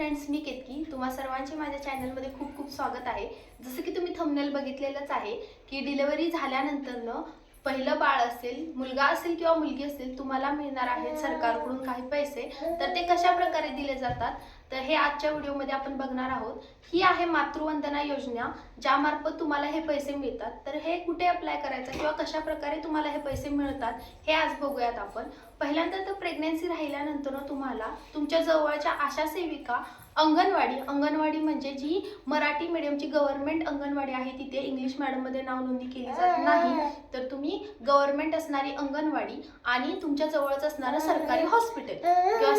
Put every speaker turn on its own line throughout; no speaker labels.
Friends मी केतकी तुम्हा सर्वांचे माझ्या चॅनलमध्ये खूप खूप स्वागत आहे. जसं की तुम्ही थंबनेल बघितलेलंच आहे की डिलिव्हरी झाल्यानंतरनं पहिलं बाळ असेल मुलगा असेल किंवा मुलगी असेल तुम्हाला मिळणार आहेत सरकारकडून काही पैसे. तर ते कशा प्रकारे दिले जातात? तर हे आजच्या व्हिडिओमध्ये आपण बघणार आहोत. ही आहे मातृवंदना योजना ज्यामार्फत तुम्हाला हे पैसे मिळतात. तर हे कुठे अप्लाय करायचं किंवा कशा प्रकारे तुम्हाला हे पैसे मिळतात हे आज बघूयात आपण. पहिल्यांदा तर प्रेग्नेन्सी राहिल्यानंतर तुम्हाला तुमच्या जवळच्या आशा सेविका अंगणवाडी अंगणवाडी म्हणजे जी मराठी मीडियमची गव्हर्नमेंट अंगणवाडी आहे तिथे इंग्लिश मॅडममध्ये नाव नोंदणी केली जात नाही. तर तुम्ही गव्हर्नमेंट असणारी अंगणवाडी आणि तुमच्या जवळच असणारं सरकारी हॉस्पिटल किंवा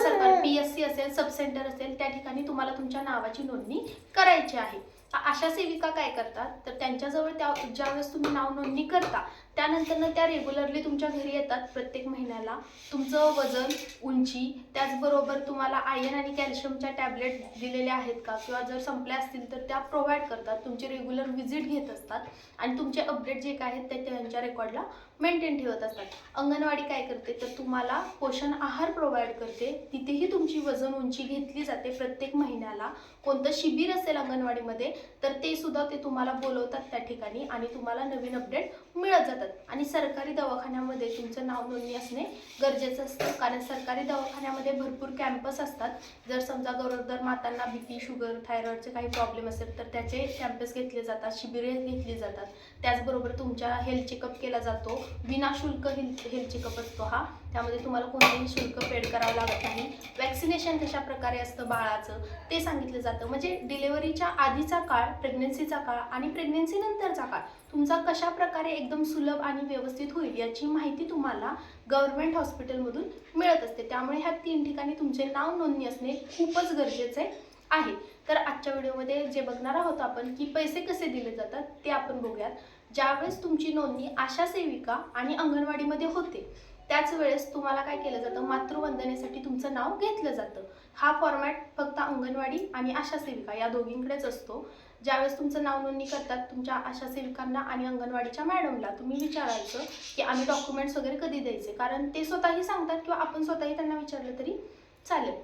पी एस सी असेल सब सेंटर असेल त्या ठिकाणी तुम्हाला तुमच्या नावाची नोंदणी करायची आहे. अशा सेविका काय करतात? तर त्यांच्याजवळ त्या ज्यावेळेस तुम्ही नाव नोंदणी करता त्यानंतर त्या रेग्युलरली तुमच्या घरी येतात प्रत्येक महिन्याला. तुमचं वजन उंची त्याचबरोबर तुम्हाला आयर्न आणि कॅल्शियमच्या टॅबलेट दिलेल्या आहेत का? किंवा जर संपल्या असतील तर त्या प्रोव्हाइड करतात. तुमची रेग्युलर व्हिजिट घेत असतात. आणि तुमचे अपडेट जे काय आहेत ते त्यांच्या रेकॉर्डला मेंटेन ठेवत असतात. अंगणवाडी काय करते? तर तुम्हाला पोषण आहार प्रोव्हाइड करते. तिथेही तुमची वजन उंची घेतली जाते प्रत्येक महिन्याला. कोणतं शिबिर असेल अंगणवाडीमध्ये तर ते सुद्धा ते तुम्हाला बोलवतात त्या ठिकाणी आणि तुम्हाला नवीन अपडेट मिळत जातात. आणि सरकारी दवाखान्यामध्ये तुमचं नाव नोंदणी असणे गरजेचं असतं. कारण सरकारी दवाखान्यामध्ये भरपूर कॅम्पस असतात. जर समजा गरोदर मातांना बी पी शुगर थायरॉईडचे काही प्रॉब्लेम असेल तर त्याचे कॅम्पस घेतले जातात शिबिरे घेतली जातात. त्याचबरोबर तुमच्या हेल्थ चेकअप केला जातो. विनाशुल्क हेल्थ हेल्थ चेकअप असतो हा. त्यामध्ये तुम्हाला कोणतेही शुल्क पेड करावं लागत नाही. वॅक्सिनेशन कशा प्रकारे असतं बाळाचं ते सांगितलं जातं. म्हणजे डिलेवरीच्या आधीचा काळ प्रेग्नन्सीचा काळ आणि प्रेग्नन्सीनंतरचा काळ तुमचा कशा प्रकारे एकदम सुलभ आणि व्यवस्थित होईल याची माहिती तुम्हाला गव्हर्नमेंट हॉस्पिटलमधून मिळत असते. त्यामुळे ह्या तीन ठिकाणी तुमचे नाव नोंदणी असणे खूपच गरजेचे आहे. तर आजच्या व्हिडिओमध्ये जे बघणार आहोत आपण की पैसे कसे दिले जातात ते आपण बघूयात. ज्यावेळेस तुमची नोंदणी आशा सेविका आणि अंगणवाडीमध्ये होते त्याच वेळेस तुम्हाला काय केलं जातं? मातृवंदनेसाठी तुमचं नाव घेतलं जातं. हा फॉर्मॅट फक्त अंगणवाडी आणि आशा सेविका या दोघींकडेच असतो. ज्यावेळेस तुमचं नाव नोंदणी करतात तुमच्या आशा सेविकांना आणि अंगणवाडीच्या मॅडमला तुम्ही विचारायचं की आम्ही डॉक्युमेंट्स वगैरे कधी द्यायचे? कारण ते स्वतःही सांगतात किंवा आपण स्वतःही त्यांना विचारलं तरी चालेल.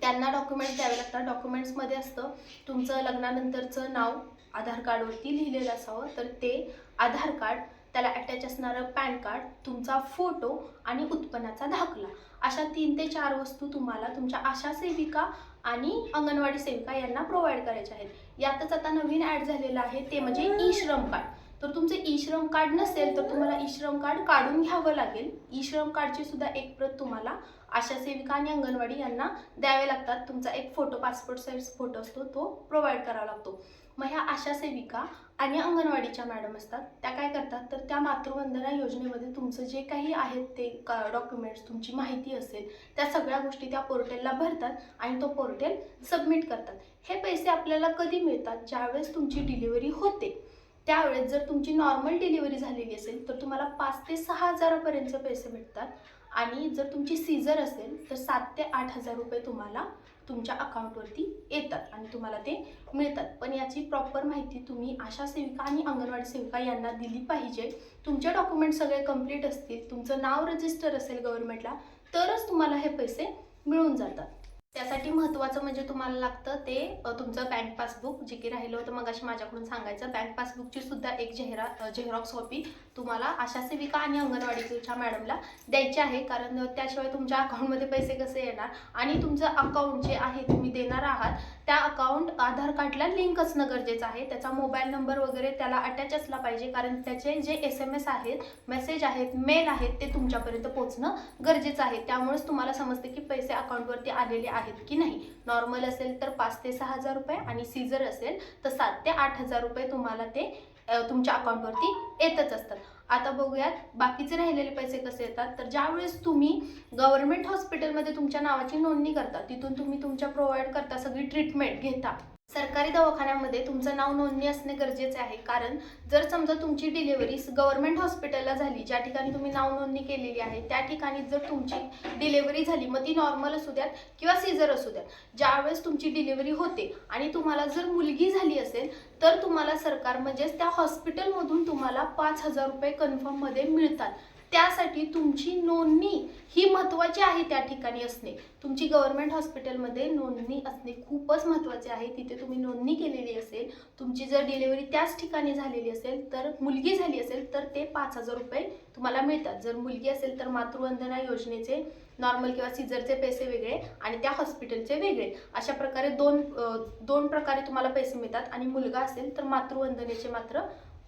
त्यांना डॉक्युमेंट्स द्यावे लागतात. डॉक्युमेंट्समध्ये असतं तुमचं लग्नानंतरचं नाव आधार कार्डवरती लिहिलेलं असावं. तर ते आधार कार्ड त्याला अटॅच असणारं पॅन कार्ड तुमचा फोटो आणि उत्पन्नाचा दाखला. अशा तीन ते चार वस्तू तुम्हाला तुमच्या आशा सेविका आणि अंगणवाडी सेविका यांना प्रोव्हाइड करायच्या आहेत. यातच आता नवीन ॲड झालेलं आहे ते म्हणजे ई श्रम कार्ड. तर तुमचं ई श्रम कार्ड नसेल तर तुम्हाला ई श्रम कार्ड काढून घ्यावं लागेल. ई श्रम कार्डची सुद्धा एक प्रत तुम्हाला आशा सेविका आणि अंगणवाडी यांना द्यावे लागतात. तुमचा एक फोटो पासपोर्ट साईज फोटो असतो तो प्रोव्हाइड करावा लागतो. मग ह्या आशा सेविका आणि अंगणवाडीच्या मॅडम असतात त्या काय करतात? तर त्या मातृवंदना योजनेमध्ये तुमचं जे काही आहेत ते डॉक्युमेंट्स तुमची माहिती असेल त्या सगळ्या गोष्टी त्या पोर्टलला भरतात आणि तो पोर्टल सबमिट करतात. हे पैसे आपल्याला कधी मिळतात? ज्यावेळेस तुमची डिलिव्हरी होते. त्यावेळेस जर तुमची नॉर्मल डिलिव्हरी झालेली असेल तर तुम्हाला पाच ते सहा हजारापर्यंतचे पैसे भेटतात. आणि जर तुमची सीझर असेल तर सात ते आठ हजार रुपये तुम्हाला तुमच्या अकाउंटवरती येतात आणि तुम्हाला ते मिळतात. पण याची प्रॉपर माहिती तुम्ही आशा सेविका आणि अंगणवाडी सेविका यांना दिली पाहिजे. तुमचे डॉक्युमेंट सगळे कंप्लीट असतील तुमचं नाव रजिस्टर असेल गव्हर्नमेंटला तरच तुम्हाला हे पैसे मिळून जातात. त्यासाठी महत्त्वाचं म्हणजे तुम्हाला लागतं ते तुमचं बँक पासबुक जे की राहिलं होतं मग अशी माझ्याकडून सांगायचं. बँक पासबुकची सुद्धा एक जेहरा झेरॉक्स कॉपी तुम्हाला आशा सेविका आणि अंगणवाडीच्या मॅडमला द्यायची आहे. कारण त्याशिवाय तुमच्या अकाउंटमध्ये पैसे कसे येणार? आणि तुमचं अकाउंट जे आहे तुम्ही देणार आहात त्या अकाउंट आधार कार्डला लिंक असणं गरजेचं आहे. त्याचा मोबाईल नंबर वगैरे त्याला अटॅच असला पाहिजे. कारण त्याचे जे एस एम एस आहेत मेसेज आहेत मेल आहेत ते तुमच्यापर्यंत पोहोचणं गरजेचं आहे. त्यामुळेच तुम्हाला समजते की पैसे अकाउंटवरती आलेले आहेत. की नाही? नॉर्मल असेल तर पाच ते सहा हजार रुपये आणि सीझर असेल तर सात ते आठ हजार रुपये तुम्हाला ते तुमच्या अकाउंटवरती येतच असतात. आता बघूयात बाकीचे राहिलेले पैसे कसे येतात? तर ज्यावेळेस तुम्ही गव्हर्नमेंट हॉस्पिटलमध्ये तुमच्या नावाची नोंदणी करता तिथून तुम्ही तुमच्या प्रोव्हाइड करता सगळी ट्रीटमेंट घेता. सरकारी दवाखान्यामध्ये तुमचं नाव नोंदणी असणे गरजेचे आहे. कारण जर समजा तुमची डिलिव्हरी गव्हर्नमेंट हॉस्पिटलला झाली ज्या ठिकाणी तुम्ही नाव नोंदणी केलेली आहे त्या ठिकाणी जर तुमची डिलिव्हरी झाली मग ती नॉर्मल असू द्यात किंवा सीझर असू द्यात. ज्यावेळेस तुमची डिलिव्हरी होते आणि तुम्हाला जर मुलगी झाली असेल तर तुम्हाला सरकार म्हणजेच त्या हॉस्पिटलमधून तुम्हाला पाच हजार रुपये कन्फर्ममध्ये मिळतात. त्यासाठी तुमची नोंदणी ही महत्त्वाची आहे त्या ठिकाणी असणे. तुमची गव्हर्नमेंट हॉस्पिटलमध्ये नोंदणी असणे खूपच महत्त्वाचे आहे. तिथे तुम्ही नोंदणी केलेली असेल तुमची जर डिलेवरी त्याच ठिकाणी झालेली असेल तर मुलगी झाली असेल तर ते पाच हजार रुपये तुम्हाला मिळतात. जर मुलगी असेल तर मातृवंदना योजनेचे नॉर्मल किंवा सीझरचे पैसे वेगळे आणि त्या हॉस्पिटलचे वेगळे. अशा प्रकारे दोन दोन प्रकारे तुम्हाला पैसे मिळतात आणि मुलगा असेल तर मातृवंदनेचे मात्र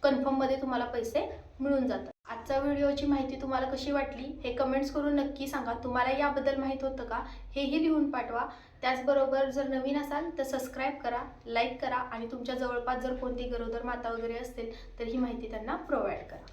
कन्फर्ममध्ये तुम्हाला पैसे मिळून जातात. आजच्या व्हिडिओची माहिती तुम्हाला कशी वाटली हे कमेंट्स करून नक्की सांगा. तुम्हाला याबद्दल माहीत होतं का हेही लिहून पाठवा. त्याचबरोबर जर नवीन असाल तर सबस्क्राईब करा लाईक करा आणि तुमच्या जवळपास जर कोणती गरोदर माता वगैरे असतील तर ही माहिती त्यांना प्रोव्हाइड करा.